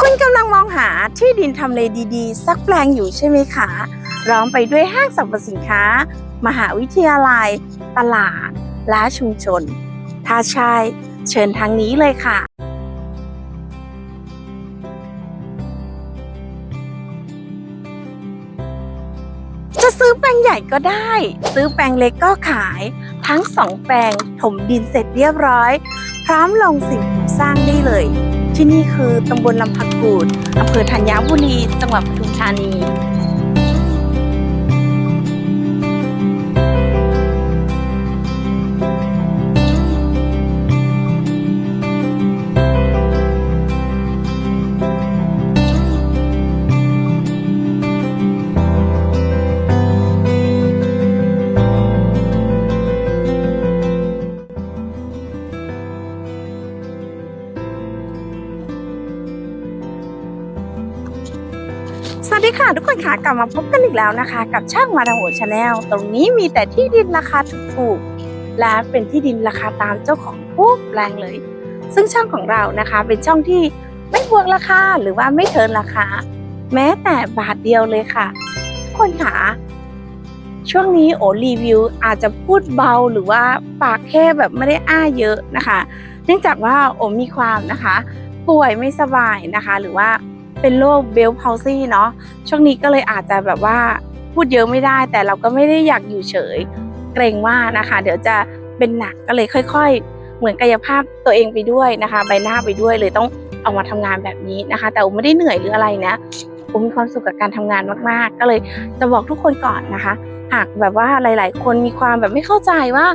คุณกำลังมองหาที่ดินทำเลดีๆ สักแปลงอยู่ใช่ไหมคะร้อมไปด้วยห้างสรรพสินค้า มหาวิทยาลัย ตลาด และชุมชน ถ้าใช่เชิญทางนี้เลยค่ะ จะซื้อแปลงใหญ่ก็ได้ ซื้อแปลงเล็กก็ขาย ทั้งสองแปลงถมดินเสร็จเรียบร้อย พร้อมลงสิ่งสร้างได้เลย ที่นี่คือตำบลลำพักกูดอำเภอธัญบุรี จังหวัดปทุมธานี วัสดีค่ะทุกคนค่ะกลับมาพบกันอีกแล้วนะคะ กับช่างมาดาโหชาแนลตรงนี้มีแต่ที่ดินราคาถูกๆและเป็นที่ดินราคาตามเจ้าของทุกแปลงเลย ซึ่งช่องของเรานะคะ เป็นช่องที่ไม่บวกราคาหรือว่าไม่เทินราคา แม้แต่บาทเดียวเลยค่ะทุกคนค่ะช่วงนี้โอรีวิวอาจจะพูดเบาหรือว่าปากแค่แบบไม่ได้อ้าเยอะนะคะ เนื่องจากว่าโอมีความนะคะ ป่วยไม่สบายนะคะ หรือว่า เป็นโรคเบลพาวซี่เนาะช่วงนี้ก็เลยอาจจะแบบว่าพูดเยอะไม่ได้ แต่เราก็ไม่ได้อยากอยู่เฉย เกรงว่านะคะ เดี๋ยวจะเป็นหนักก็เลยค่อย ๆ เหมือนกายภาพตัวเองไปด้วยนะคะ ใบหน้าไปด้วยเลยต้องออกมาทำงานแบบนี้นะคะ แต่โอไม่ได้เหนื่อยหรืออะไรนะโอมีความสุขกับการทำงานมากๆ ก็เลยจะบอกทุกคนก่อนนะคะ หากแบบว่าหลาย ๆ คนมีความแบบไม่เข้าใจว่า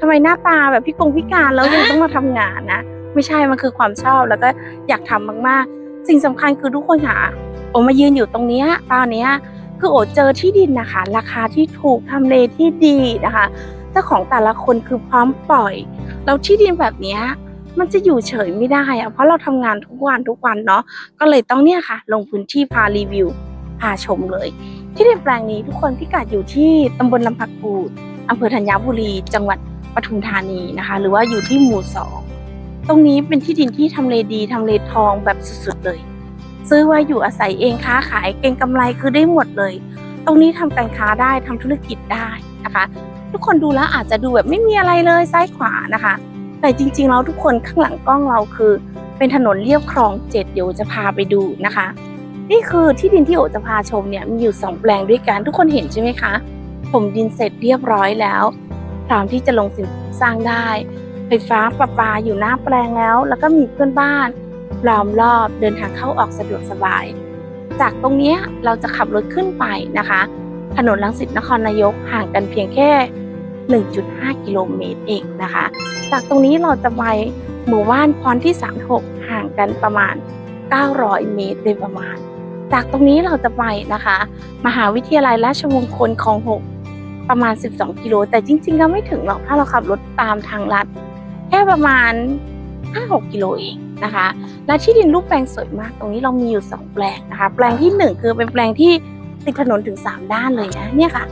ทำไมหน้าตาแบบพิกงพิการแล้วยังต้องมาทำงานนะ ไม่ใช่มันคือความชอบแล้วก็อยากทำมากๆ สิ่งสำคัญคือทุกคนค่ะโอมายืนอยู่ตรงเนี้ยตอนเนี้ยคือโอเจอที่ดินนะคะ ราคาที่ถูกทำเลที่ดีนะคะเจ้าของแต่ละคนคือพร้อมปล่อยแล้วที่ดินแบบเนี้ยมันจะอยู่เฉยไม่ได้อะเพราะเราทำงานทุกวันทุกวันเนาะก็เลยต้องเนี่ยค่ะ ลงพื้นที่พารีวิวพาชมเลย ที่ดินแปลงนี้ทุกคนพิกัดอยู่ที่ตำบลลำพักกูดอำเภอธัญบุรี จังหวัดปทุมธานีนะคะ หรือว่าอยู่ที่หมู่สอง ตรงนี้เป็นที่ดินที่ทำเลดีทำเลทองแบบสุดๆเลย ซื้อไว้อยู่อาศัยเองค้าขายเก่งกำไรคือได้หมดเลย ตรงนี้ทำการค้าได้ทำธุรกิจได้นะคะ ทุกคนดูแล้วอาจจะดูแบบไม่มีอะไรเลยซ้ายขวานะคะ แต่จริงๆแล้วทุกคนข้างหลังกล้องเราคือ เป็นถนนเลียบคลองเจ็ดเดี๋ยวจะพาไปดูนะคะ นี่คือที่ดินที่โอจะพาชมเนี่ยมีอยู่สองแปลงด้วยกันทุกคนเห็นใช่ไหมคะผมดินเสร็จเรียบร้อยแล้วพร้อมที่จะลงสิ่งสร้างได้ ไฟฟ้าประปาอยู่หน้าแปลงแล้ว แล้วก็มีเพื่อนบ้านล้อมรอบเดินทางเข้าออกสะดวกสบาย จากตรงนี้เราจะขับรถขึ้นไปนะคะ ถนนลังสิตนครนายกห่างกันเพียงแค่ 1.5 กิโลเมตรเองนะคะ จากตรงนี้เราจะไปหมู่บ้านพรที่ 36 ห่างกันประมาณ 900 เมตรโดยประมาณ จากตรงนี้เราจะไปนะคะ มหาวิทยาลัยราชมงคลคลองหกประมาณ 12 กิโล แต่จริงๆเราไม่ถึงหรอกถ้าเราขับรถตามทางลัด แค่ประมาณ 5-6 กิโลเองนะคะ และที่ดินรูปแปลงสวยมาก ตรงนี้เรามีอยู่ 2 แปลงนะคะ แปลงที่ 1 คือเป็นแปลงที่ติดถนนถึง 3 ด้านเลยนะ เนี่ยค่ะ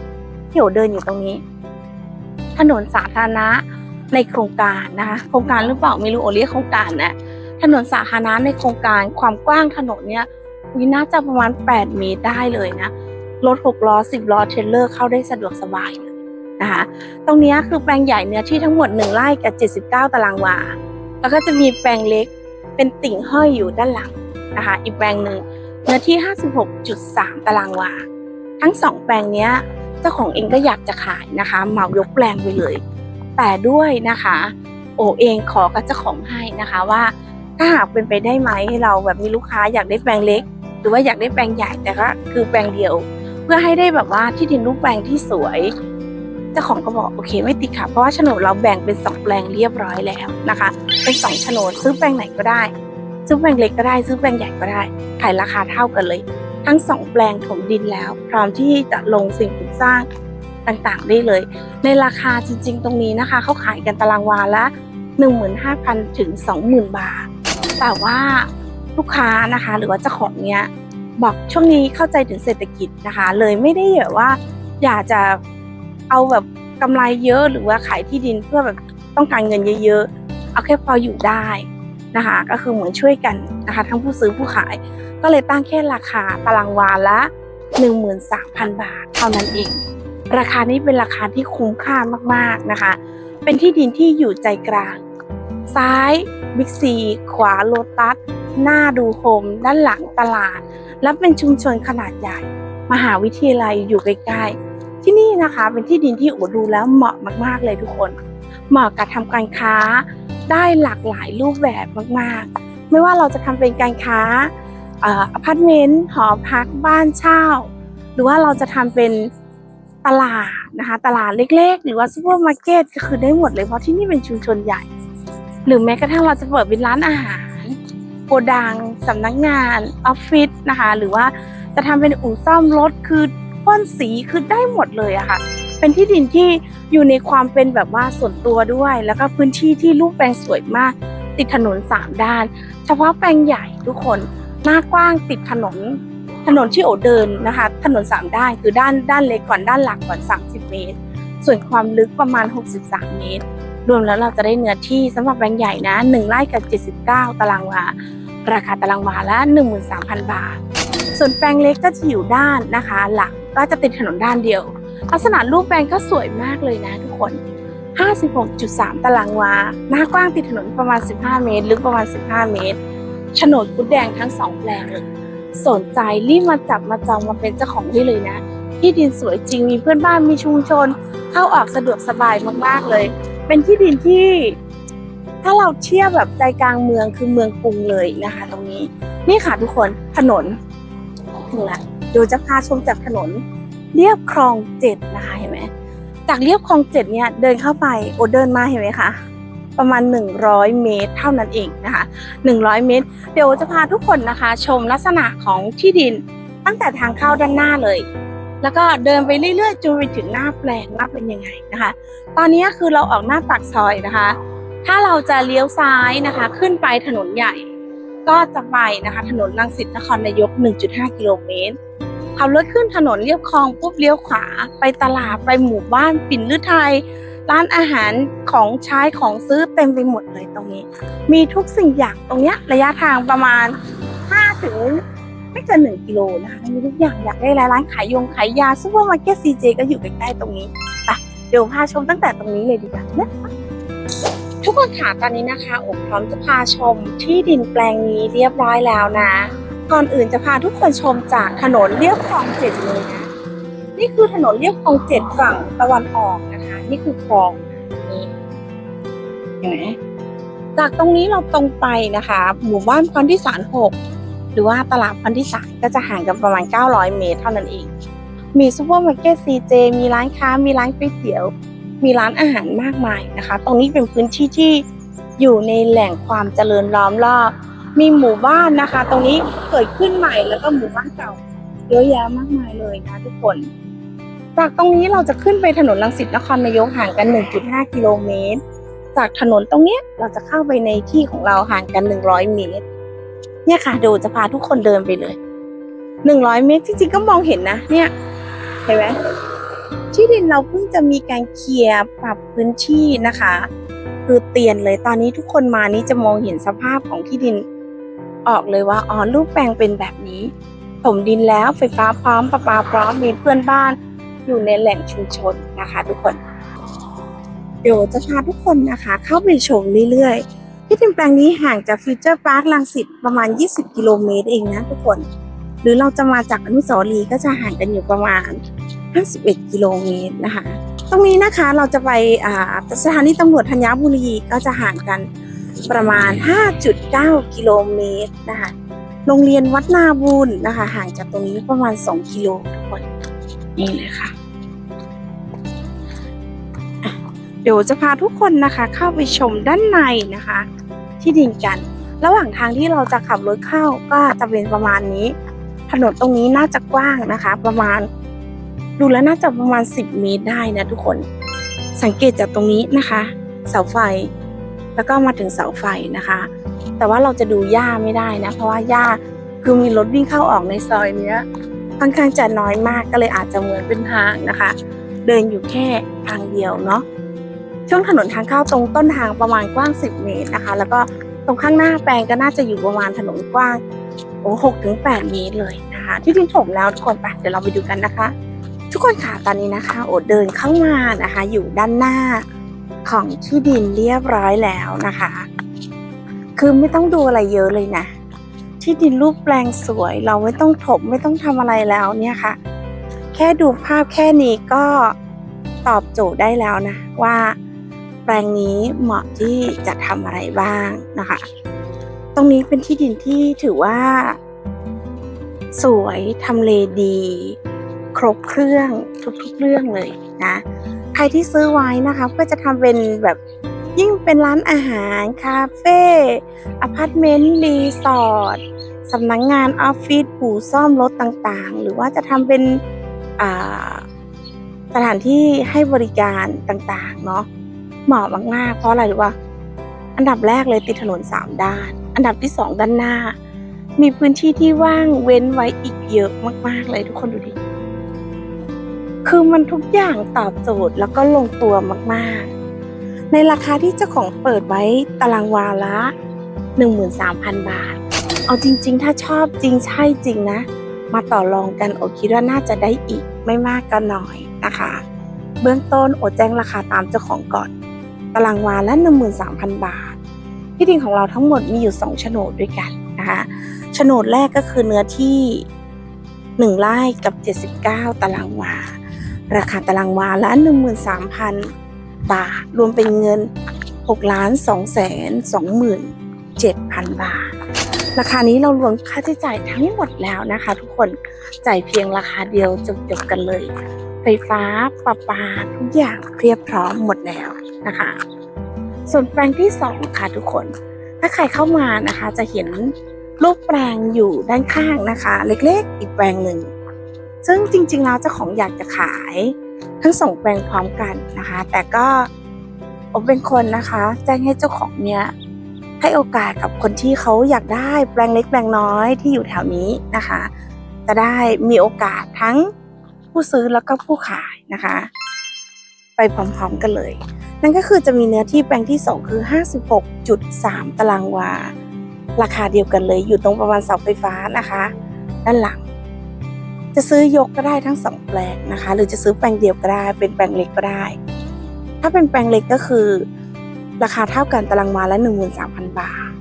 ที่โอเดินอยู่ตรงนี้ ถนนสาธารณะในโครงการนะคะ โครงการหรือเปล่าไม่รู้โอเรียกโครงการนะ ถนนสาธารณะในโครงการความกว้างถนนเนี่ยวิน่าจะประมาณ 8 เมตรได้เลยนะ รถ 6 ล้อ 10 ล้อเทรลเลอร์เข้าได้สะดวกสบายเลย นะคะ ตรงนี้คือแปลงใหญ่เนื้อที่ทั้งหมด 1ไร่กับ 79 ตารางวา แล้วก็จะมีแปลงเล็กเป็นติ่งห้อยอยู่ด้านหลังนะคะ อีกแปลงหนึ่งเนื้อที่ 56.3 ตารางวา ทั้งสองแปลงนี้เจ้าของเองก็อยากจะขายนะคะเหมายกแปลงไปเลย แต่ด้วยนะคะ โอเองขอกับเจ้าของให้นะคะว่าถ้าหากเป็นไปได้ไหมเราแบบมีลูกค้าอยากได้แปลงเล็ก หรือว่าอยากได้แปลงใหญ่แต่ก็คือแปลงเดียว เพื่อให้ได้แบบว่าที่ดินรูปแปลงที่สวย เจ้าของก็บอกโอเคไม่ติดค่ะเพราะว่าโฉนดเราแบ่งเป็นสองแปลงเรียบร้อยแล้วนะคะ เป็นสองโฉนดซื้อแปลงไหนก็ได้ ซื้อแปลงเล็กก็ได้ ซื้อแปลงใหญ่ก็ได้ขายราคาเท่ากันเลย ทั้งสองแปลงถมดินแล้ว พร้อมที่จะลงสิ่งปลูกสร้างต่างๆได้เลย ในราคาจริง ๆ ตรงนี้นะคะเขาขายกันตารางวาละ15,000ถึง20,000 บาท แต่ว่าลูกค้านะคะ หรือว่าเจ้าของเนี้ยบอกช่วงนี้เข้าใจถึงเศรษฐกิจนะคะ เลยไม่ได้แบบว่าอยากจะ เอาแบบกำไรเยอะหรือว่าขายที่ดินเพื่อแบบต้องการเงินเยอะๆ เอาแค่พออยู่ได้นะคะ ก็คือเหมือนช่วยกันนะคะ ทั้งผู้ซื้อผู้ขาย ก็เลยตั้งแค่ราคาตารางวาละ 13,000 บาท เท่านั้นเอง ราคานี้เป็นราคาที่คุ้มค่ามากๆนะคะ เป็นที่ดินที่อยู่ใจกลาง ซ้ายบิ๊กซีขวาโลตัสหน้าดูโฮมด้านหลังตลาด และเป็นชุมชนขนาดใหญ่ มหาวิทยาลัยอยู่ใกล้ๆ ที่นี่นะคะเป็นที่ดินที่โอดูแล้วเหมาะมาก ๆ เลยทุกคน เหมาะกับทำการค้าได้หลากหลายรูปแบบมากๆ ไม่ว่าเราจะทำเป็นการค้าอออพาร์ตเมนต์หอพักบ้านเช่า หรือว่าเราจะทำเป็นตลาดนะคะตลาดเล็ก ๆ หรือว่าซูเปอร์มาร์เก็ตก็คือได้หมดเลยเพราะที่นี่เป็นชุมชนใหญ่ หรือแม้กระทั่งเราจะเปิดเป็นร้านอาหารโกดังสำนักงานออฟฟิศนะคะ หรือว่าจะทำเป็นอู่ซ่อมรถคือ พ่นสีคือได้หมดเลยอะค่ะ เป็นที่ดินที่อยู่ในความเป็นแบบว่าส่วนตัวด้วย แล้วก็พื้นที่ที่รูปแปลงสวยมาก ติดถนนสามด้าน เฉพาะแปลงใหญ่ทุกคนหน้ากว้างติดถนนถนนที่โอเดินนะคะ ถนนสามด้านคือด้านด้านเล็กก่อนด้านหลักก่อน 30 เมตร ส่วนความลึกประมาณ 63 เมตร รวมแล้วเราจะได้เนื้อที่สำหรับแปลงใหญ่นะ1ไร่กับ 79 ตารางวาราคาตารางวาละ 13,000 บาท ส่วนแปลงเล็กก็จะอยู่ด้านนะคะ หลักก็จะติดถนนด้านเดียว ลักษณะรูปแปลงก็สวยมากเลยนะทุกคน 56.3 ตารางวา หน้ากว้างติดถนนประมาณ 15 เมตร ลึกประมาณ 15 เมตรโฉนดกุดแดงทั้งสองแปลงเลยสนใจรีบมาจับมาจองมาเป็นเจ้าของได้เลยนะ ที่ดินสวยจริงมีเพื่อนบ้านมีชุมชน เข้าออกสะดวกสบายมากๆเลย เป็นที่ดินที่ ถ้าเราเทียบแบบใจกลางเมืองคือเมืองกรุงเลยนะคะ ตรงนี้ นี่ค่ะทุกคนถนน ถึงละเดี๋ยวจะพาชมจากถนนเรียบคลองเจ็ดนะคะเห็นไหมจากเรียบคลองเจ็ดเนี่ยเดินเข้าไปโอเดินมาเห็นไหมคะประมาณ 100 เมตรเท่านั้นเองนะคะ 100 เมตร เดี๋ยวจะพาทุกคนนะคะ ชมลักษณะของที่ดินตั้งแต่ทางเข้าด้านหน้าเลย แล้วก็เดินไปเรื่อยๆจนไปถึงหน้าแปลงว่าเป็นยังไงนะคะ ตอนนี้คือเราออกหน้าปากซอยนะคะ ถ้าเราจะเลี้ยวซ้ายนะคะ ขึ้นไปถนนใหญ่ ก็จะไปนะคะ ถนนรังสิตนครนายก 1.5 กิโลเมตรขับรถขึ้นถนนเรียบคลองปุ๊บเลี้ยวขวา ไปตลาดไปหมู่บ้านปิ่นลือไทยร้านอาหารของใช้ของซื้อเต็มไปหมดเลยตรงนี้ มีทุกสิ่งอย่างตรงเนี้ยระยะทางประมาณ5ถึงไม่เกิน1กิโลนะคะมีทุกอย่างอยากได้อะไรร้านขายยงขายยาซูเปอร์มาร์เก็ตซีเจก็อยู่ใกล้ๆตรงนี้ไปเดี๋ยวพาชมตั้งแต่ตรงนี้เลยดีกว่านะ ทุกคนค่ะตอนนี้นะคะอบพร้อมจะพาชมที่ดินแปลงนี้เรียบร้อยแล้วนะ ก่อนอื่นจะพาทุกคนชมจากถนนเรียบคลองเจ็ดเลยนะนี่คือถนนเรียบคลองเจ็ดฝั่งตะวันออกนะคะ นี่คือคลองนี่เห็นไหมจากตรงนี้เราตรงไปนะคะ หมู่บ้านพันธิสารหกหรือว่าตลาดพันธิสารก็จะห่างกันประมาณ 900 เมตรเท่านั้นเอง มีซูเปอร์มาร์เก็ตซีเจมีร้านค้ามีร้านก๋วยเตี๋ยว มีร้านอาหารมากมายนะคะ ตรงนี้เป็นพื้นที่ที่อยู่ในแหล่งความเจริญล้อมรอบ มีหมู่บ้านนะคะ ตรงนี้เกิดขึ้นใหม่แล้วก็หมู่บ้านเก่าเยอะแยะมากมายเลยนะทุกคน จากตรงนี้เราจะขึ้นไปถนนลังสิตนครนายกห่างกัน 1.5 กิโลเมตร จากถนนตรงนี้เราจะเข้าไปในที่ของเราห่างกัน 100 เมตร เนี่ยค่ะดูจะพาทุกคนเดินไปเลย 100 เมตรจริงๆก็มองเห็นนะ เนี่ยเห็นไหม ที่ดินเราเพิ่งจะมีการเคลียร์ปรับพื้นที่นะคะ คือเตียนเลยตอนนี้ทุกคนมานี้จะมองเห็นสภาพของที่ดินออกเลยว่าอ๋อรูปแปลงเป็นแบบนี้ถมดินแล้วไฟฟ้าพร้อมประปาพร้อมมีเพื่อนบ้านอยู่ในแหล่งชุมชนนะคะ ทุกคน เดี๋ยวจะพาทุกคนนะคะ เข้าไปชมเรื่อยๆ ที่ดินแปลงนี้ห่างจากฟิวเจอร์พาร์คลังสิตประมาณ 20 กิโลเมตรเองนะทุกคน หรือเราจะมาจากอนุสาวรีย์ก็จะห่างกันอยู่ประมาณ 51 กิโลเมตรนะคะ ตรงนี้นะคะเราจะไปสถานีตำรวจธัญบุรีก็จะห่างกันประมาณ 5.9 กิโลเมตรนะคะ โรงเรียนวัดนาบุญนะคะ ห่างจากตรงนี้ประมาณ 2 กิโลทุกคนนี่เลยค่ะอะเดี๋ยวจะพาทุกคนนะคะเข้าไปชมด้านในนะคะ ที่ดินกัน ระหว่างทางที่เราจะขับรถเข้าก็จะเป็นประมาณนี้ ถนนตรงนี้น่าจะกว้างนะคะ ประมาณ ดูแล้วน่าจะประมาณ 10 เมตรได้นะทุกคน สังเกตจากตรงนี้นะคะ เสาไฟ แล้วก็มาถึงเสาไฟนะคะ แต่ว่าเราจะดูหญ้าไม่ได้นะ เพราะว่าหญ้าคือมีรถวิ่งเข้าออกในซอยเนี้ยค่อนข้างจะน้อยมากก็เลยอาจจะเหมือนเป็นทางนะคะ เดินอยู่แค่ทางเดียวเนาะช่วงถนนทางเข้าตรงต้นทางประมาณกว้าง 10 เมตรนะคะ แล้วก็ตรงข้างหน้าแปลงก็น่าจะอยู่ประมาณถนนกว้างโอ้หกถึงแปดเมตรเลยนะคะ ที่ดินถมแล้วทุกคนไปเดี๋ยวเราไปดูกันนะคะ ทุกคนค่ะตอนนี้นะคะ โอดเดินเข้ามานะคะ อยู่ด้านหน้าของที่ดินเรียบร้อยแล้วนะคะ คือไม่ต้องดูอะไรเยอะเลยนะ ที่ดินรูปแปลงสวย เราไม่ต้องถมไม่ต้องทำอะไรแล้วเนี่ยค่ะ แค่ดูภาพแค่นี้ก็ตอบโจทย์ได้แล้วนะ ว่าแปลงนี้เหมาะที่จะทำอะไรบ้างนะคะ ตรงนี้เป็นที่ดินที่ถือว่า สวยทำเลดี ครบเครื่องทุกๆเรื่องเลยนะ ใครที่ซื้อไว้นะคะก็จะทำเป็นแบบยิ่งเป็นร้านอาหาร คาเฟ่อพาร์ตเมนต์รีสอร์ทสำนักงงานออฟฟิศอู่ซ่อมรถต่างๆ หรือว่าจะทำเป็นสถานที่ให้บริการต่างๆเนาะเหมาะมากๆเพราะอะไรรู้ป่ะอันดับแรกเลยติดถนนสามด้าน อันดับที่สองด้านหน้า มีพื้นที่ที่ว่างเว้นไว้อีกเยอะมากๆเลยทุกคนดูดิ คือมันทุกอย่างตอบโจทย์แล้วก็ลงตัวมากๆ ในราคาที่เจ้าของเปิดไว้ตารางวาละ 13,000 บาท เอาจริง ๆ ถ้าชอบจริงใช่จริงนะ มาต่อรองกันโอคิดว่าน่าจะได้อีกไม่มากก็น้อยนะคะ เบื้องต้นโอแจ้งราคาตามเจ้าของก่อน ตารางวาละ 13,000 บาท ที่ดินของเราทั้งหมดมีอยู่ 2 โฉนดด้วยกันนะคะโฉนดแรกก็คือเนื้อที่ 1ไร่กับ 79 ตารางวา ราคาตารางวาละ13,000 บาท รวมเป็นเงิน 6 ล้าน2แสน27,000 บาท ราคานี้เรารวมค่าใช้จ่ายทั้งหมดแล้วนะคะ ทุกคนจ่ายเพียงราคาเดียวจบๆกันเลย ไฟฟ้าประปาทุกอย่างเรียบพร้อมหมดแล้วนะคะ ส่วนแปลงที่ 2 ค่ะทุกคน ถ้าใครเข้ามานะคะจะเห็นรูปแปลงอยู่ด้านข้างนะคะ เล็กๆ อีกแปลงหนึ่ง ซึ่งจริงๆแล้วเจ้าของอยากจะขายทั้งสองแปลงพร้อมกันนะคะ แต่ก็ผมเป็นคนนะคะ แจ้งให้เจ้าของเนี่ยให้โอกาสกับคนที่เขาอยากได้แปลงเล็กแปลงน้อยที่อยู่แถวนี้นะคะ จะได้มีโอกาสทั้งผู้ซื้อแล้วก็ผู้ขายนะคะ ไปพร้อมๆกันเลย นั่นก็คือจะมีเนื้อที่แปลงที่ 2 คือ 56.3 ตารางวา ราคาเดียวกันเลยอยู่ตรงประมาณเสาไฟฟ้านะคะ ด้านหลัง จะซื้อยกก็ได้ทั้งสองแปลงนะคะ หรือจะซื้อแปลงเดียวก็ได้ เป็นแปลงเล็กก็ได้ ถ้าเป็นแปลงเล็กก็คือ ราคาเท่ากันตารางวาละ 13,000 บาท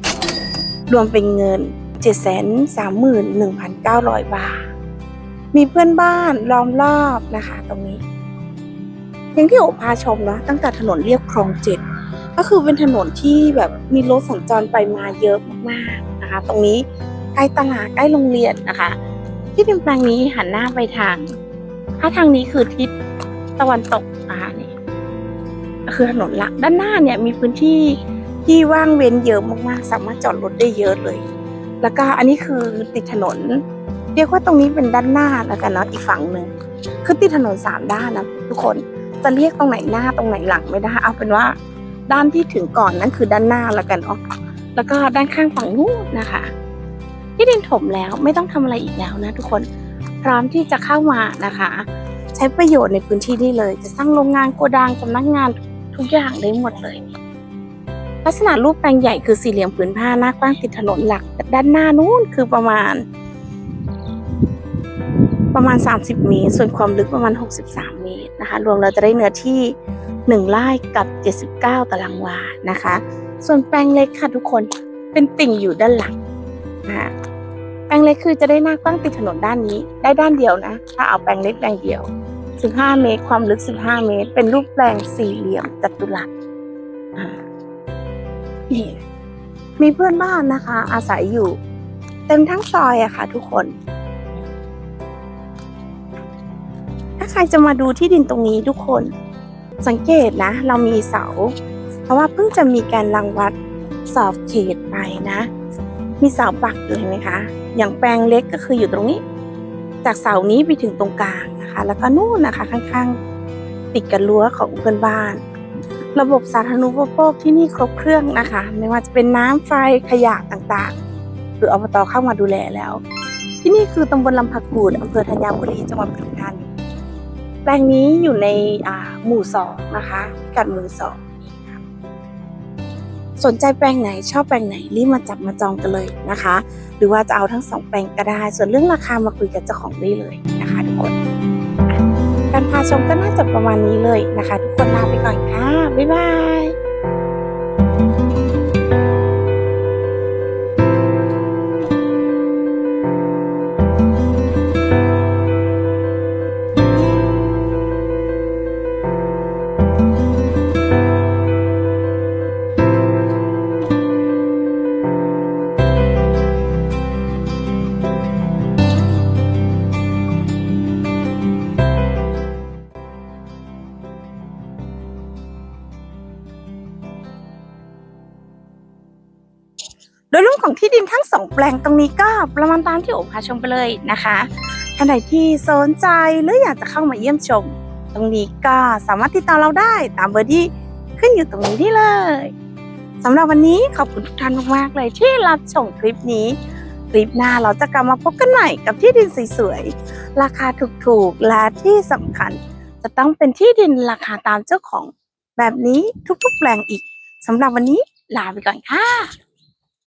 รวมเป็นเงิน 731,900 บาท มีเพื่อนบ้านล้อมรอบนะคะตรงนี้อย่างที่โอพาชมเนาะตั้งแต่ถนนเรียบคลองเจ็ดก็คือเป็นถนนที่แบบมีรถสัญจรไปมาเยอะมากๆนะคะ ตรงนี้ใกล้ตลาดใกล้โรงเรียนนะคะ ที่ดินแปลงนี้หันหน้าไปทาง ถ้าทางนี้คือทิศตะวันตกนะคะนี่ก็คือถนนหลักด้านหน้าเนี่ยมีพื้นที่ที่ว่างเว้นเยอะมากๆ สามารถจอดรถได้เยอะเลย แล้วก็อันนี้คือติดถนน เรียกว่าตรงนี้เป็นด้านหน้าแล้วกันเนาะอีกฝั่งหนึ่งคือติดถนนสามด้านนะทุกคนจะเรียกตรงไหนหน้าตรงไหนหลังไม่ได้ เอาเป็นว่าด้านที่ถึงก่อนนั่นคือด้านหน้าแล้วกันเนาะแล้วก็ด้านข้างฝั่งนู้นนะคะ ที่ดินถมแล้วไม่ต้องทำอะไรอีกแล้วนะทุกคนพร้อมที่จะเข้ามานะคะ ใช้ประโยชน์ในพื้นที่นี้เลย จะสร้างโรงงานโกดังสำนักงานทุกอย่างได้หมดเลย ลักษณะรูปแปลงใหญ่คือสี่เหลี่ยมผืนผ้าหน้ากว้างติดถนนหลักแต่ด้านหน้านู้นคือประมาณ ประมาณ 30 เมตร ส่วนความลึกประมาณ 63 เมตรนะคะ รวมเราจะได้เนื้อที่1ไร่กับ 79 ตารางวานะคะ ส่วนแปลงเล็กค่ะทุกคนเป็นติ่งอยู่ด้านหลัง นะแปลงเล็กคือจะได้หน้ากว้างติดถนนด้านนี้ ได้ด้านเดียวนะ ถ้าเอาแปลงเล็กแปลงเดียว 15 เมตร ความลึก 15 เมตร เป็นรูปแปลงสี่เหลี่ยมจัตุรัสนี่มีเพื่อนบ้านนะคะ อาศัยอยู่ เต็มทั้งซอยอะค่ะ ทุกคน ถ้าใครจะมาดูที่ดินตรงนี้ทุกคน สังเกตนะ เรามีเสา เพราะว่าเพิ่งจะมีการรังวัดสอบเขตไปนะ มีเสาปักอยู่เห็นไหมคะ อย่างแปลงเล็กก็คืออยู่ตรงนี้ จากเสานี้ไปถึงตรงกลางนะคะ แล้วก็นู่นนะคะข้างๆ ติดกับรั้วของเพื่อนบ้าน ระบบสาธารณูปโภคที่นี่ครบเครื่องนะคะ ไม่ว่าจะเป็นน้ำไฟขยะต่างๆ คืออบตเข้ามาดูแลแล้ว ที่นี่คือตำบลลำพักกูดอำเภอธัญบุรีจังหวัดปทุมธานีแปลงนี้อยู่ในหมู่สองนะคะพิกัดหมู่สอง สนใจแปลงไหนชอบแปลงไหนรีบมาจับมาจองกันเลยนะคะ หรือว่าจะเอาทั้งสองแปลงก็ได้ ส่วนเรื่องราคามาคุยกับเจ้าของได้เลยนะคะทุกคน การพาชมก็น่าจะประมาณนี้เลยนะคะ ทุกคนลาไปก่อนค่ะบ๊ายบาย รวมของที่ดินทั้งสองแปลงตรงนี้ก็ประมาณตามที่โอพาชมไปเลยนะคะท่านใดที่สนใจหรืออยากจะเข้ามาเยี่ยมชม ตรงนี้ก็สามารถติดต่อเราได้ตามเบอร์ที่ขึ้นอยู่ตรงนี้ได้เลยสำหรับวันนี้ขอบคุณทุกท่านมากๆเลยที่รับชมคลิปนี้ คลิปหน้าเราจะกลับมาพบกันใหม่กับที่ดินสวยๆราคาถูกๆและที่สำคัญ จะต้องเป็นที่ดินราคาตามเจ้าของ แบบนี้ทุกๆแปลงอีกสำหรับวันนี้ลาไปก่อนค่ะ